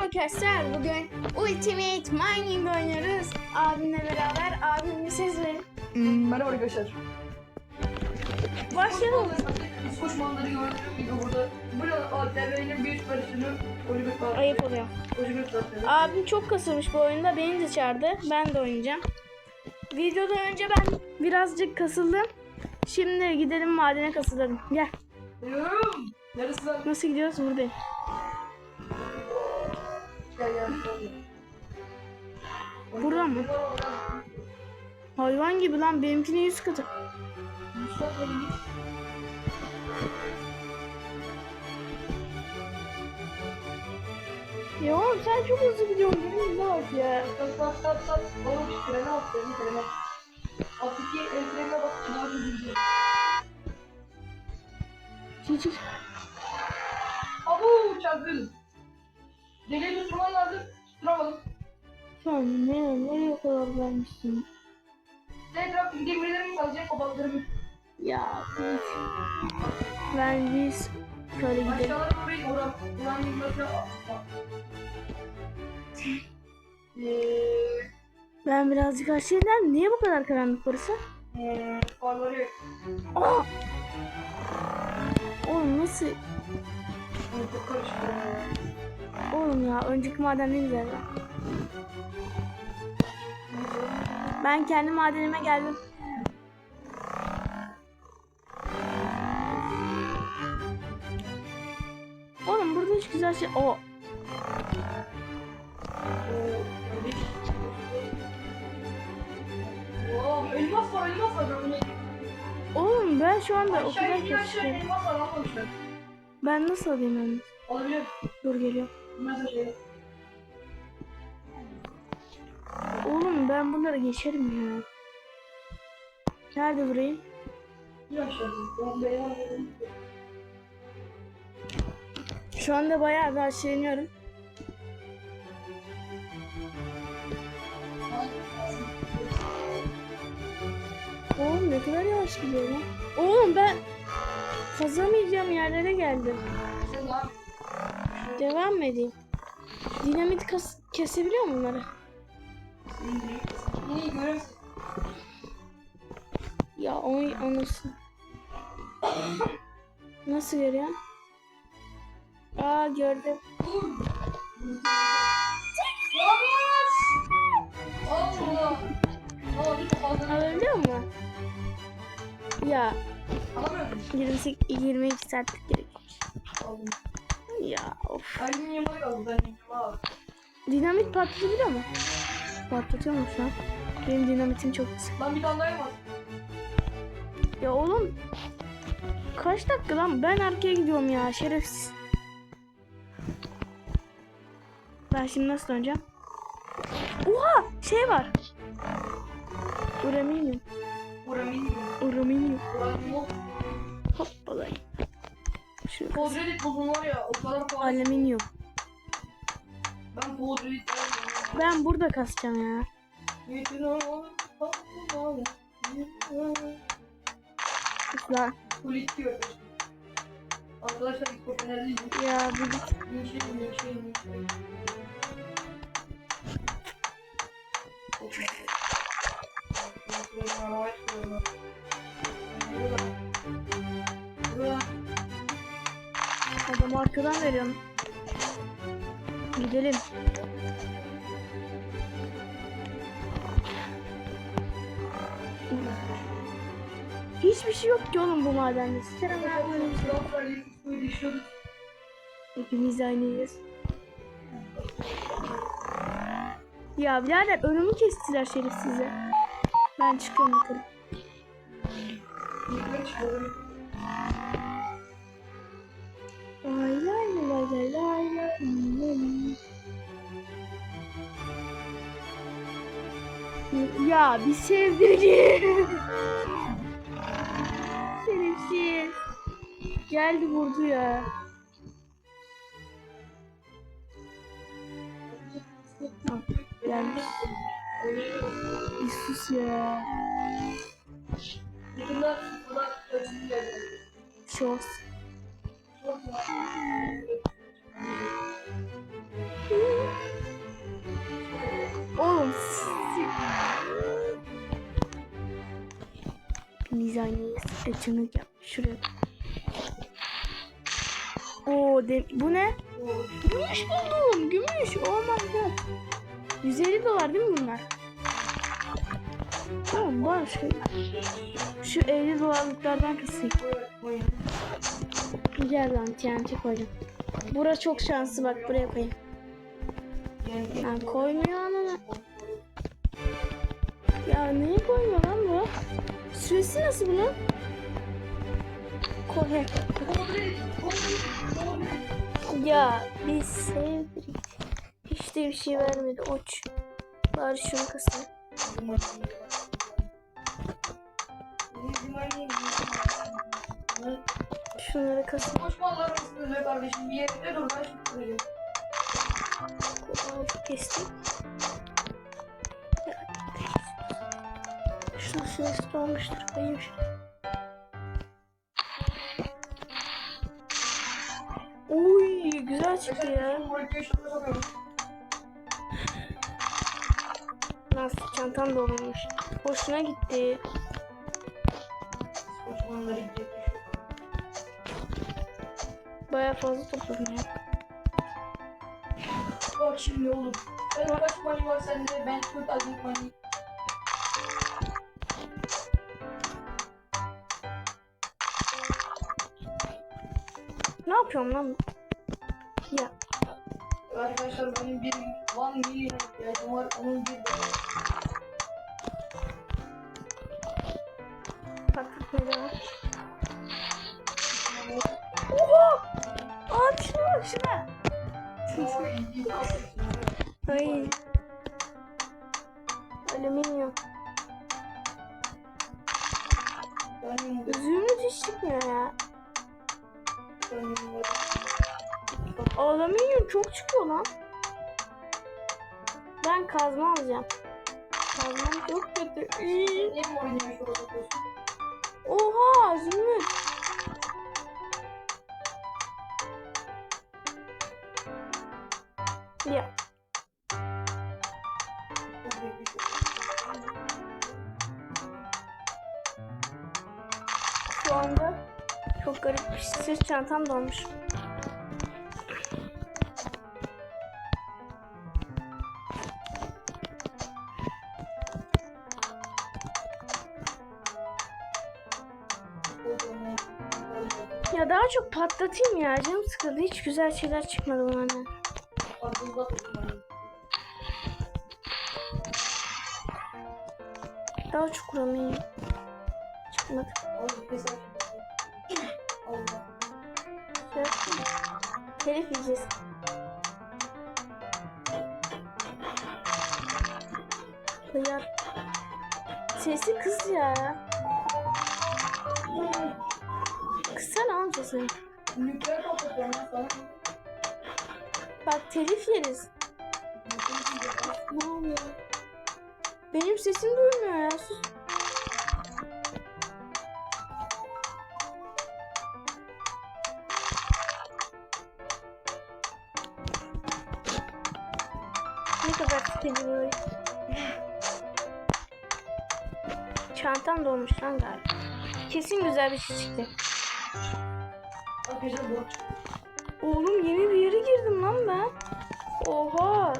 arkadaşlar bugün Ultimate Mining oynuyoruz. Abimle beraber abim bir ses verin. Hmm, merhaba arkadaşlar. Başlayalım. Biz koşmanları gördük. Video burada. Burada ATV'nin bir versiyonu. Oliver var. Ayıp oluyor. Zaten. Abim çok kasılmış bu oyunda. Beni de çağırdı. Ben de oynayacağım. Videodan önce ben birazcık kasıldım. Şimdi gidelim madene kasılalım. Gel. Neresi lan? Nasıl gidiyoruz? Buradayım. Burada mı? Hayvan gibi lan. Benimkinin yüz katı. Ya oğlum sen çok hızlı gidiyorsun. Benim bak ya. Sat sat sat sat. Oğlum bir frene at. Frene frene. Altındaki el frenine bak. Çınar gidiyor. Çık çık. Abu çarpıyordum. Deliği tutman lazım. Tutturamadım. Sen ne, nereye kadar vermişsin? Etraf demirlerim kalacak. O balıklarımı. Ya üf. Ben biz şöyle gidelim. Aşağılara oran. Ulan yılbaşı. Eee... Ben birazcık aşağıdan niye bu kadar karanlık burası? Eee... Farları yok. Aa! Oğlum nasıl? Çok karışık. Oğlum ya önceki maden ne güzel. Ben kendi madenime geldim. Oğlum burada hiç güzel şey... O elmas var, elmas var. Oğlum ben şu anda o kadar elmas. Ben nasıl alayım onu? Olabilir. Dur geliyor. Oğlum ben bunları geçerim ya. Nerede anladım. Şu anda bayağı bir aşağı iniyorum. Oğlum ne kadar yavaş gidiyor lan. Oğlum ben kazamayacağım yerlere geldim. Devam mı edeyim? Dinamit kas kesebiliyor mu bunları? İyi görürsün. Ya oy anasını. Nasıl görüyor? Aa gördüm. Alabiliyor mu? Ya alamıyorum. 28 22 saatlik gerek. Ya of. Yamalı kaldı. Aldım. Dinamit patlatabiliyor mu? Patlatıyor mu şu an? Benim dinamitim çok kısa. Lan bir tane daha. Ya oğlum kaç dakika lan? Ben arkaya gidiyorum ya şerefsiz. Ben şimdi nasıl döneceğim? Oha şey var. Uranium. Uramin. Uranium. Uramin. Hoppala. Şu Podredit buldum var ya. O kadar pahalı. alüminyum. Ben Podredit aldım. Ben burada kasacağım ya. Lan Polis diyor. Arkadaşlar ya bu git. Linçleyin, linçleyin, linçleyin. Adamı arkadan veriyorum. Gidelim. Hiçbir şey yok ki oğlum bu madende. Sıçarım ben. Hepimiz aynıyız. Ya birader önümü kestiler şerefsize. Ben çıkıyorum. Ya bir sevdiğim. Şerefsiz. Geldi vurdu ya. Gelmiş. Bir sus ya. Şos. Mizaniye saçını yap. Şuraya. Oo, de, bu ne? Gümüş buldum. Gümüş. Oh my god. 150 dolar değil mi bunlar? Tamam var şu. Şu 50 dolarlıklardan kısayım. Gel lan TNT koyacağım. Bura çok şanslı bak buraya koyayım. Ha, koymuyor ama. Ya niye koymuyor lan bu? Süresi nasıl bunun? Koy. Ya biz sevdik. Hiç de bir şey vermedi. Oç. Bari şunu kasayım. Şunları kasayım. Konuşmalar be kardeşim? Bir yerinde dur ben şimdi kestim. Şunu süresi dolmuştur. Koyayım şuraya. Güzel çıktı ya. Nasıl çantam dolmuş. Hoşuna gitti. Baya fazla topladım ya. Bak şimdi oğlum. Sen kaç money var sende? Ben 4 adet money. Ne yapıyorum lan? Arkadaşlar benim bir 1 milyon ihtiyacım var. Onun bir patlatma devam. Oha! Abi şuna bak şuna. Ay. Çok çıkıyor lan. Ben kazma alacağım. Kazmam çok kötü. Oha Zümrüt. Ya şu anda çok garip bir sırt çantam dolmuş. Patlatayım ya canım sıkıldı. Hiç güzel şeyler çıkmadı bana. Daha çok vuramayayım. Çıkmadı. Telif yiyeceğiz. Hıyar. Sesi kız ya. Kıssana oğlum sesini. Bak telif yeriz. Benim sesim duymuyor ya. Sus. Ne kadar sıkıcı. Çantam dolmuş lan galiba. Kesin güzel bir şey çıktı. Oğlum yeni bir yere girdim lan ben. Oha.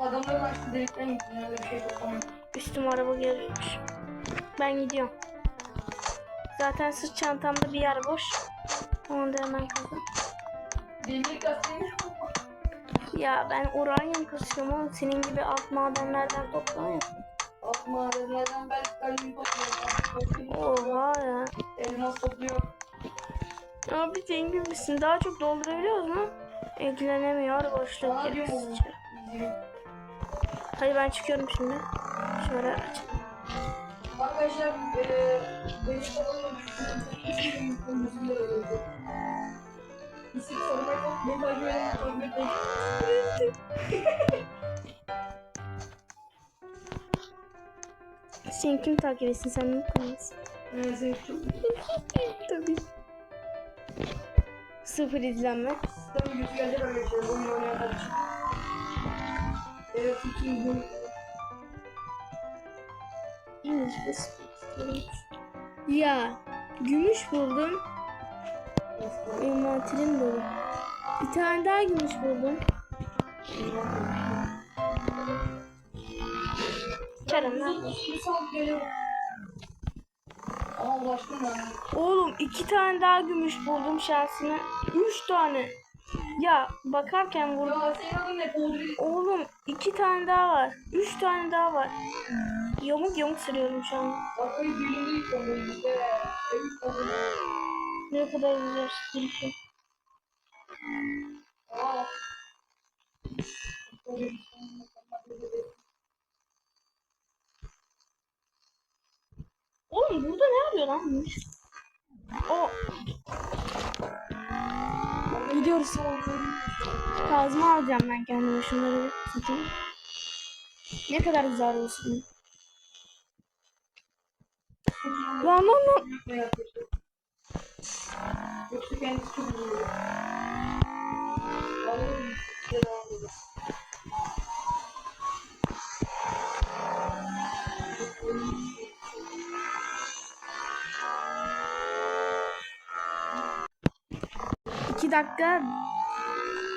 Adamlar kaçtı delikten gitti. Öyle bir şey yok ama. Üstüme araba geliyormuş. Ben gidiyorum. Zaten sırt çantamda bir yer boş. Onu da hemen kazan. Demir bu. Ya ben uranyum kasıyorum oğlum. Senin gibi alt madenlerden toplamıyorum. Madenlerden ben kalbimi topluyorum. Oha ya. Elmas topluyor. Abi zengin misin? Daha çok doldurabiliyoruz mu? İlgilenemiyor. Boşluk yapıyor. Hadi ben çıkıyorum şimdi. Şöyle aç. Arkadaşlar eee konusunda öyle. İsim sormak yok. Beni takip edin. Sen kim takip etsin? Sen mi koyuyorsun? Evet, seni çok Tabii. Sıfır izlenme. Tabii yüzü gelecek arkadaşlar. Oyun oynayanlar için. Berat için bu. Ya gümüş buldum. Envanterim dolu. Bir tane daha gümüş buldum. Çarım lan. Oğlum iki tane daha gümüş buldum şansına. Üç tane. Ya bakarken vurdum. Oğlum iki tane daha var. Üç tane daha var. Yamuk yamuk sürüyorum şu an. Ne kadar güzel sürüyorum. Aa. Podri. Oğlum burada ne arıyor lan? O. Gidiyoruz. Kazma alacağım ben kendime şunları satayım. Ne kadar güzel olsun. Lan lan lan. Yoksa kendisi çok dakika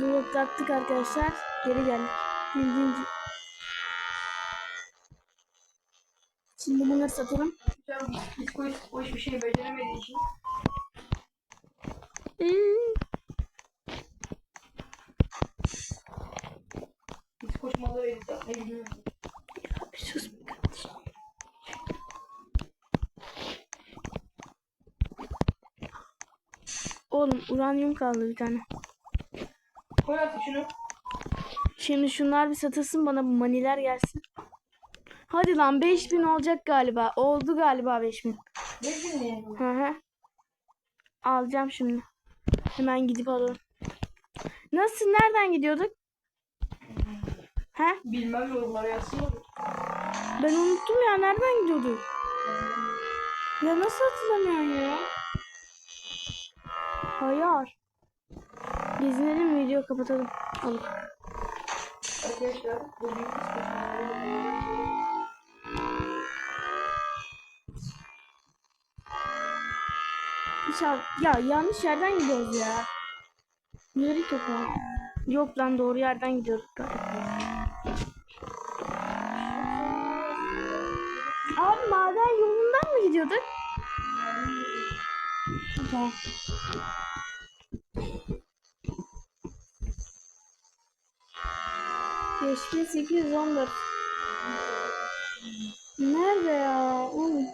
bloklattık arkadaşlar. Geri geldik. Bildiğin gibi. Şimdi bunları satalım. Psikolojik o hiçbir şey beceremediği için Hmm. psikolojik malları edip yapmayı bilmiyorum. Bir sus Oğlum uranyum kaldı bir tane. Koy artık şunu. Şimdi şunlar bir satılsın bana bu maniler gelsin. Hadi lan 5000 olacak galiba. Oldu galiba 5000. Ne bileyim. Hı hı. Alacağım şimdi. Hemen gidip alalım. Nasıl nereden gidiyorduk? He? Bilmem yorumlara yazsın. Ben unuttum ya nereden gidiyorduk? Ya nasıl hatırlamıyorsun ya? Hayır. Gezinelim video kapatalım. Al. Arkadaşlar bugün İnşallah. Ya yanlış yerden gidiyoruz ya. Nereye topu? Yok lan doğru yerden gidiyoruz galiba. Abi maden yolundan mı gidiyorduk? Tamam. Beş bin sekiz yüz on dört. Nerede ya? Oğlum.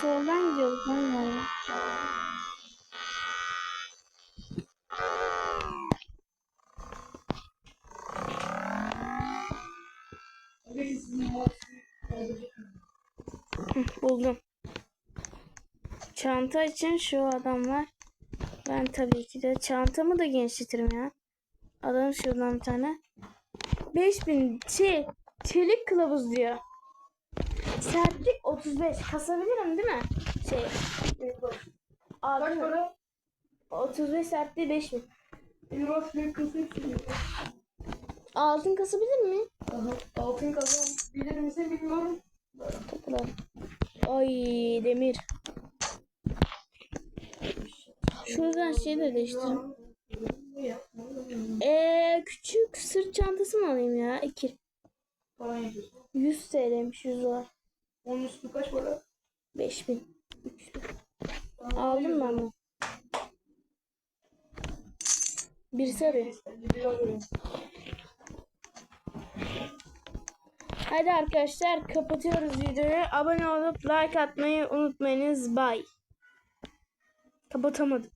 Soldan gidiyorduk lan. Hı, Buldum. Çanta için şu adam var. Ben tabii ki de çantamı da genişletirim ya. Alalım şuradan bir tane. 5000 şey çelik kılavuz diyor. Sertlik 35. Kasabilirim değil mi? Şey. Kaç para? 35 sertliği 5000. Euro sürekli kısık Altın kasabilir mi? Aha, altın kazan. Bilir misin bilmiyorum. Takılar. Ay demir. Şuradan şey de değiştireyim. Eee küçük sırt çantası mı alayım ya? İki. Falan yapıyorsun. 100 TL'miş 100 var. Onun üstü kaç para? 5000. Üçlü. Aldım ben bunu. Birisi arıyor. Hadi arkadaşlar kapatıyoruz videoyu. Abone olup like atmayı unutmayınız. Bye. Kapatamadım.